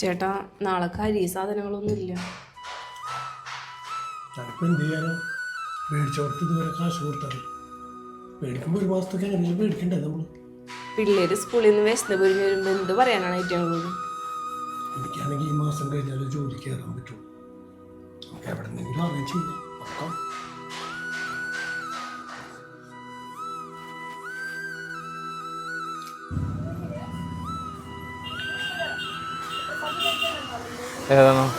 ചേട്ടാ നാളെ കരി സാധനങ്ങളൊന്നും ഇല്ല. ഞാനിപ്പോൾ എന്ത് ചെയ്യാനാ? മേടിച്ചവർക്ക് ഇതുവരെ കാശ് കൊടുത്താൽ മേടിക്കുമ്പോൾ ഒരു മാസത്തേക്ക് എങ്ങനെയും മേടിക്കണ്ടേ നമ്മൾ പിള്ളേര് സ്കൂളിൽ നിന്ന് വിശന്ന് പൊരിഞ്ഞ് വരുമ്പോൾ എന്ത് പറയാനാണ് ഏറ്റവും കൂടുതൽ? എനിക്കാണെങ്കിൽ ഈ മാസം കഴിഞ്ഞാലും ജോലി കയറാൻ പറ്റുള്ളൂ. നമുക്ക് എവിടെ നിന്നെങ്കിലും അറേഞ്ച് ചെയ്യാം. നോക്കാം. ഏതാണ്?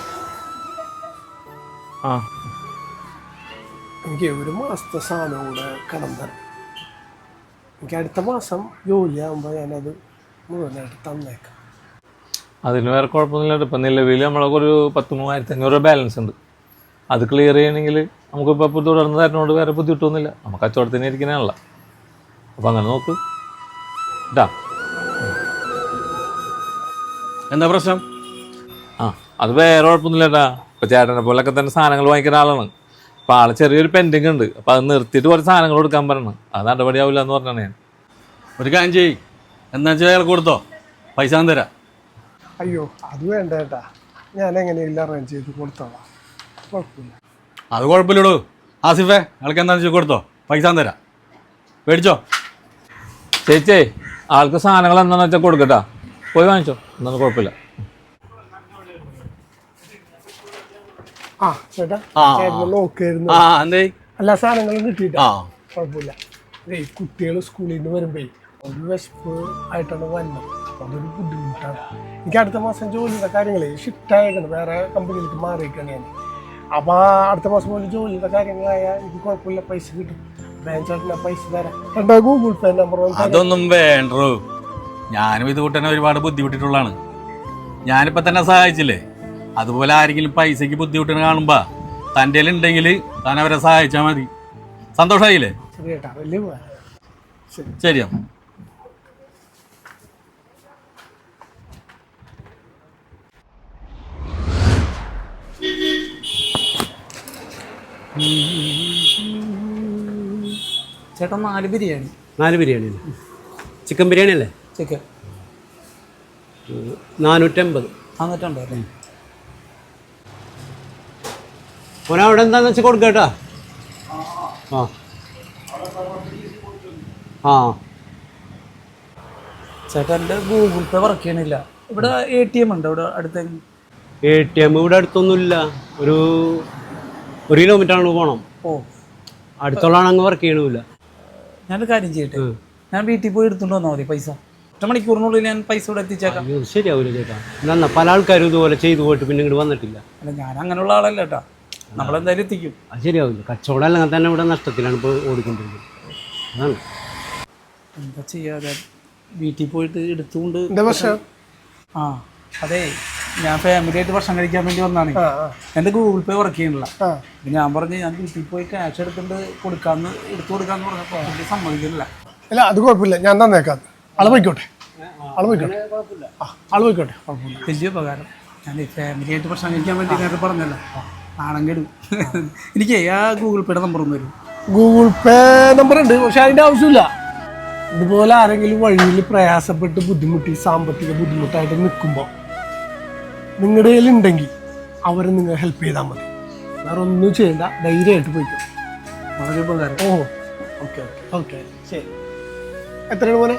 ആ. എനിക്ക് ഒരു മാസത്തെ സാധനം കൂടെ കടം തരണം എനിക്ക് അടുത്ത മാസം ജോലിയാകുമ്പോൾ ഞാനത് മുഴുവനായിട്ട് തന്നേക്കാം. അതിന് വേറെ കുഴപ്പമൊന്നുമില്ല. ഇപ്പം നിലവിൽ നമ്മളൊക്കെ ഒരു പത്ത് മൂവായിരത്തി അഞ്ഞൂറ് രൂപ ബാലൻസ് ഉണ്ട്. അത് ക്ലിയർ ചെയ്യണമെങ്കിൽ നമുക്കിപ്പോൾ ഇപ്പോൾ തുടർന്ന് തരണോട് വേറെ ബുദ്ധിമുട്ടൊന്നുമില്ല. നമുക്ക് കച്ചവടത്തിന് ഇരിക്കുന്നതാണല്ലോ അപ്പം അങ്ങനെ നോക്ക്. ഇതാ എന്താ പ്രശ്നം? അത് വേറെ കുഴപ്പമൊന്നുമില്ല ചേട്ടാ ഇപ്പോൾ ചേട്ടനെ പോലൊക്കെ തന്നെ സാധനങ്ങൾ വാങ്ങിക്കുന്ന ആളാണ്. അപ്പോൾ ആൾ ചെറിയൊരു പെൻഡിങ് ഉണ്ട്. അപ്പോൾ അത് നിർത്തിയിട്ട് കുറച്ച് സാധനങ്ങൾ കൊടുക്കാൻ പറയണം. അത് നടപടിയാവില്ല എന്ന് പറഞ്ഞാണ് ഞാൻ. ഒരു കാര്യം ചെയ്യ്. എന്നാ വെച്ചാൽ അയാൾ കൊടുത്തോ? പൈസ ഞാൻ തരാം. അയ്യോ അത് വേണ്ട ഏട്ടാ. ഞാൻ എങ്ങനെയെല്ലാം അറേഞ്ച് ചെയ്ത് കൊടുത്തോളാം. കുഴപ്പമില്ല. അത് കുഴപ്പമില്ലടോ. ആസിഫേ അയാൾക്ക് എന്താണെന്ന് വെച്ചാൽ കൊടുത്തോ? പൈസ ഞാൻ തരാം. മേടിച്ചോ? ചേച്ചേ ആൾക്ക് സാധനങ്ങൾ എന്താണെന്ന് വെച്ചാൽ കൊടുക്കട്ടാ പോയി വാങ്ങിച്ചോ. എന്നാലും കുഴപ്പമില്ല. ആ ചേട്ടാ നോക്കായിരുന്നു എല്ലാ സാധനങ്ങളും കിട്ടിയിട്ടാ? കുഴപ്പമില്ല. കുട്ടികൾ സ്കൂളിൽ നിന്ന് വരുമ്പേ ഒരു വിശപ്പ് ആയിട്ടാണ് വന്നത് അതൊരു ബുദ്ധിമുട്ടാണ്. എനിക്ക് അടുത്ത മാസം ജോലിയുടെ കാര്യങ്ങളെ ഷിഫ്റ്റ് ആയേക്കണം. വേറെ കമ്പനിയിലേക്ക് മാറിയിരിക്കണം ഞാൻ. അപ്പൊ അടുത്ത മാസം പോലെ ജോലിയുടെ കാര്യങ്ങളായാൽ എനിക്ക് കുഴപ്പമില്ല. പൈസ കിട്ടും. ബാങ്ക് പൈസ തരാം. എന്താ ഗൂഗിൾ പേ നമ്പർ അതൊന്നും വേണ്ടോ. ഞാനും ഇത് കൂട്ടനെ ഒരുപാട് ബുദ്ധിമുട്ടിട്ടുള്ളതാണ്. ഞാനിപ്പോൾ തന്നെ സഹായിച്ചില്ലേ? അതുപോലെ ആരെങ്കിലും പൈസയ്ക്ക് ബുദ്ധിമുട്ടിന് കാണുമ്പോ തന്റെ ഉണ്ടെങ്കിൽ താൻ അവരെ സഹായിച്ചാ മതി. സന്തോഷമായില്ലേ. ശരി. ശരിയാ ചേട്ടാ നാല് ബിരിയാണി. നാല് ബിരിയാണി ചിക്കൻ ബിരിയാണി അല്ലേ? ചിക്കൻ. നാനൂറ്റമ്പത്. നാനൂറ്റമ്പത്. ഓന അവിടെ എന്താന്ന് വെച്ചാൽ കൊടുക്കട്ടാ? ആ. ആ. ചേട്ടന്റെ ഗൂഗിൾ പേ വർക്ക് ചെയ്യണില്ല. ഇവിടെ എ ടി എം ഉണ്ട്? ഇവിടെ അടുത്ത്? എ ടി എം ഇവിടെ അടുത്തൊന്നുമില്ല. ഒരു ഒരു കിലോമീറ്റർ ആണ് പോകണം ഓ. അടുത്തുള്ളതാണ് അങ്ങ് വർക്ക് ചെയ്യണമില്ല ഞാനൊരു കാര്യം ചെയ്യട്ടെ? ഞാൻ വീട്ടിൽ പോയി എടുത്തുകൊണ്ട് വന്നാൽ മതി പൈസ. ഒറ്റ മണിക്കൂറിനുള്ളിൽ ഞാൻ പൈസ ഇവിടെ എത്തിച്ചേക്കാം. അയ്യോ ശരിയാവില്ല ചേട്ടാ. എന്നാ പല ആൾക്കാരും ഇതുപോലെ ചെയ്തു പോയിട്ട് പിന്നെ ഇങ്ങോട്ട് വന്നിട്ടില്ല. അല്ല ഞാൻ അങ്ങനെയുള്ള ആളല്ല കേട്ടാ. നമ്മളെന്തായാലും എത്തിക്കും. അത് ശരിയാവില്ല കച്ചവടം അല്ലെങ്കിൽ തന്നെ ഇവിടെ നഷ്ടത്തിലാണ് ഇപ്പോൾ ഓടിക്കൊണ്ടിരിക്കുന്നത്. അതാണ്. എന്താ ചെയ്യാതെ വീട്ടിൽ പോയിട്ട് എടുത്തുകൊണ്ട് എന്താ പ്രശ്നം ആ അതെ ഞാൻ ഫാമിലി ആയിട്ട് ഭക്ഷണം കഴിക്കാൻ വേണ്ടി വന്നാണ്. എന്റെ ഗൂഗിൾ പേ വർക്ക് ചെയ്യണില്ല ആ. ഞാൻ പറഞ്ഞു ഞാൻ വീട്ടിൽ പോയി ക്യാഷ് എടുത്തിട്ട് കൊടുക്കാന്ന് എടുത്തു കൊടുക്കാന്ന് പറഞ്ഞപ്പോൾ സമ്മതിക്കുന്നില്ല. അല്ല അത് കുഴപ്പമില്ല. ഞാൻ തന്നേക്കാം. അളവായിക്കോട്ടെ പോയിക്കോട്ടെ. ആൾ പോയിക്കോട്ടെ. ആ ആൾ പോയിക്കോട്ടെ. കുഴപ്പമില്ല. വലിയ ഉപകാരം. ഞാൻ ഫാമിലിയായിട്ട് ഭക്ഷണം കഴിക്കാൻ വേണ്ടി നേരത്തെ പറഞ്ഞല്ലോ. ആണെങ്കിലും എനിക്ക് ആ ഗൂഗിൾ പേയുടെ നമ്പർ ഒന്ന് വരും ഗൂഗിൾ പേ നമ്പർ ഉണ്ട് പക്ഷെ അതിന്റെ ആവശ്യമില്ല. ഇതുപോലെ ആരെങ്കിലും വഴിയിൽ പ്രയാസപ്പെട്ട് ബുദ്ധിമുട്ടി സാമ്പത്തിക ബുദ്ധിമുട്ടായിട്ട് നിൽക്കുമ്പോൾ നിങ്ങളുടെ കയ്യിൽ ഉണ്ടെങ്കിൽ അവരെ നിങ്ങൾ ഹെൽപ്പ് ചെയ്താൽ മതി. വേറെ ഒന്നും ചെയ്യണ്ട ധൈര്യമായിട്ട് പോയിക്കോ. വളരെ ഉപകാരം. ഓ ഓക്കെ ഓക്കെ. ഓക്കെ ശരി. എത്രയാണ് മോനെ?